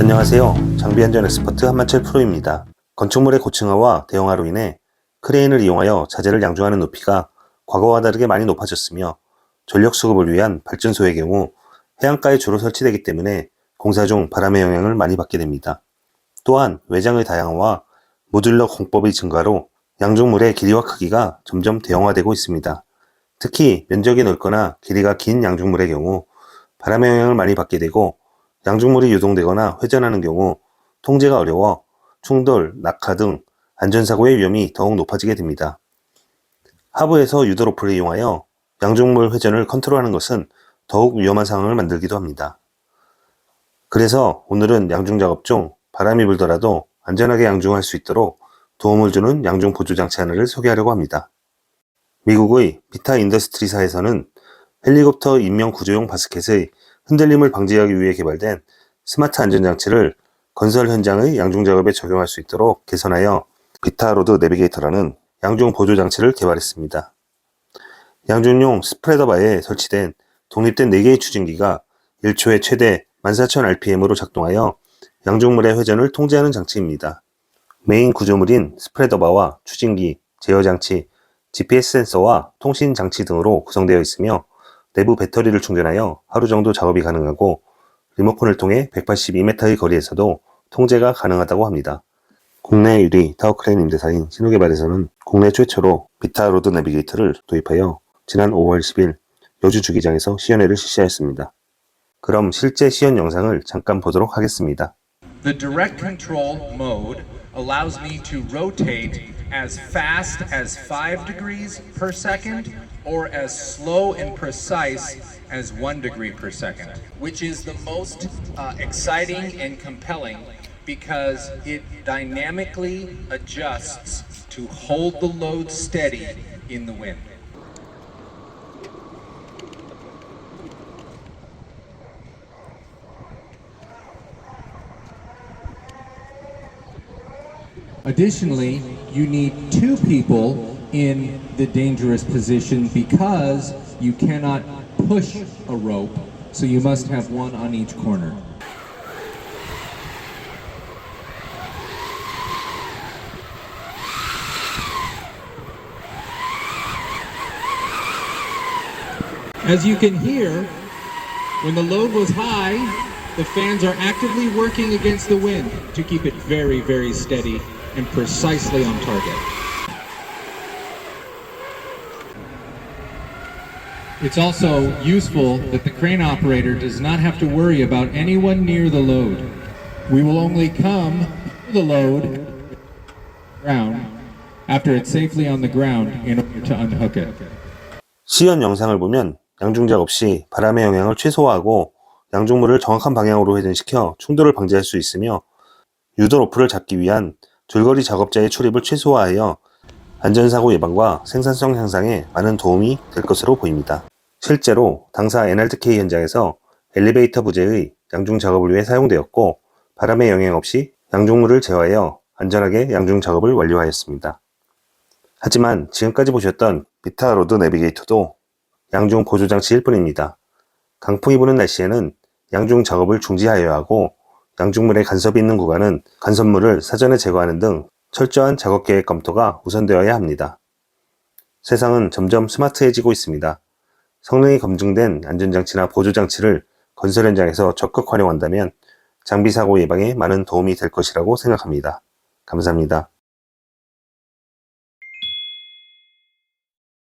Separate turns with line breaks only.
안녕하세요. 장비 안전 엑스퍼트 한만철 프로입니다. 건축물의 고층화와 대형화로 인해 크레인을 이용하여 자재를 양중하는 높이가 과거와 다르게 많이 높아졌으며 전력 수급을 위한 발전소의 경우 해안가에 주로 설치되기 때문에 공사 중 바람의 영향을 많이 받게 됩니다. 또한 외장의 다양화와 모듈러 공법의 증가로 양중물의 길이와 크기가 점점 대형화되고 있습니다. 특히 면적이 넓거나 길이가 긴 양중물의 경우 바람의 영향을 많이 받게 되고 양중물이 유동되거나 회전하는 경우 통제가 어려워 충돌, 낙하 등 안전사고의 위험이 더욱 높아지게 됩니다. 하부에서 유도 로프를 이용하여 양중물 회전을 컨트롤하는 것은 더욱 위험한 상황을 만들기도 합니다. 그래서 오늘은 양중 작업 중 바람이 불더라도 안전하게 양중할 수 있도록 도움을 주는 양중 보조 장치 하나를 소개하려고 합니다. 미국의 비타 인더스트리사에서는 헬리콥터 인명 구조용 바스켓의 흔들림을 방지하기 위해 개발된 스마트 안전장치를 건설 현장의 양중 작업에 적용할 수 있도록 개선하여 비타로드 내비게이터라는 양중 보조 장치를 개발했습니다. 양중용 스프레더바에 설치된 독립된 4개의 추진기가 1초에 최대 14,000rpm으로 작동하여 양중물의 회전을 통제하는 장치입니다. 메인 구조물인 스프레더바와 추진기, 제어 장치, GPS 센서와 통신 장치 등으로 구성되어 있으며 내부 배터리를 충전하여 하루 정도 작업이 가능하고 리모컨을 통해 182m의 거리에서도 통제가 가능하다고 합니다. 국내 유리 타워크레인 임대사인 신호개발에서는 국내 최초로 비타 로드 내비게이터를 도입하여 지난 5월 10일 여주 주기장에서 시연회를 실시하였습니다. 그럼 실제 시연 영상을 잠깐 보도록 하겠습니다.
The direct control mode allows me to rotate as fast as 5 degrees per second or as slow and precise as 1 degree per second, which is the most uh, exciting and compelling because it dynamically adjusts to hold the load steady in the wind. Additionally, you need two people in the dangerous position because you cannot push a rope, so you must have one on each corner. As you can hear, when the load was high, the fans are actively working against the wind to keep it very, very steady and precisely on target. It's also useful that the crane operator does not have to worry about anyone near the load. We will only come to the load ground after it's safely on the ground in order to unhook it.
시연 영상을 보면 양중 작업 시 바람의 영향을 최소화하고 양중물을 정확한 방향으로 회전시켜 충돌을 방지할 수 있으며 유도 로프를 잡기 위한 줄거리 작업자의 출입을 최소화하여 안전사고 예방과 생산성 향상에 많은 도움이 될 것으로 보입니다. 실제로 당사 NRTK 현장에서 엘리베이터 부재의 양중 작업을 위해 사용되었고 바람의 영향 없이 양중물을 제어하여 안전하게 양중 작업을 완료하였습니다. 하지만 지금까지 보셨던 비타 로드 내비게이터도 양중 보조 장치일 뿐입니다. 강풍이 부는 날씨에는 양중 작업을 중지하여야 하고 양중물에 간섭이 있는 구간은 간섭물을 사전에 제거하는 등 철저한 작업 계획 검토가 우선되어야 합니다. 세상은 점점 스마트해지고 있습니다. 성능이 검증된 안전장치나 보조장치를 건설 현장에서 적극 활용한다면 장비 사고 예방에 많은 도움이 될 것이라고 생각합니다. 감사합니다.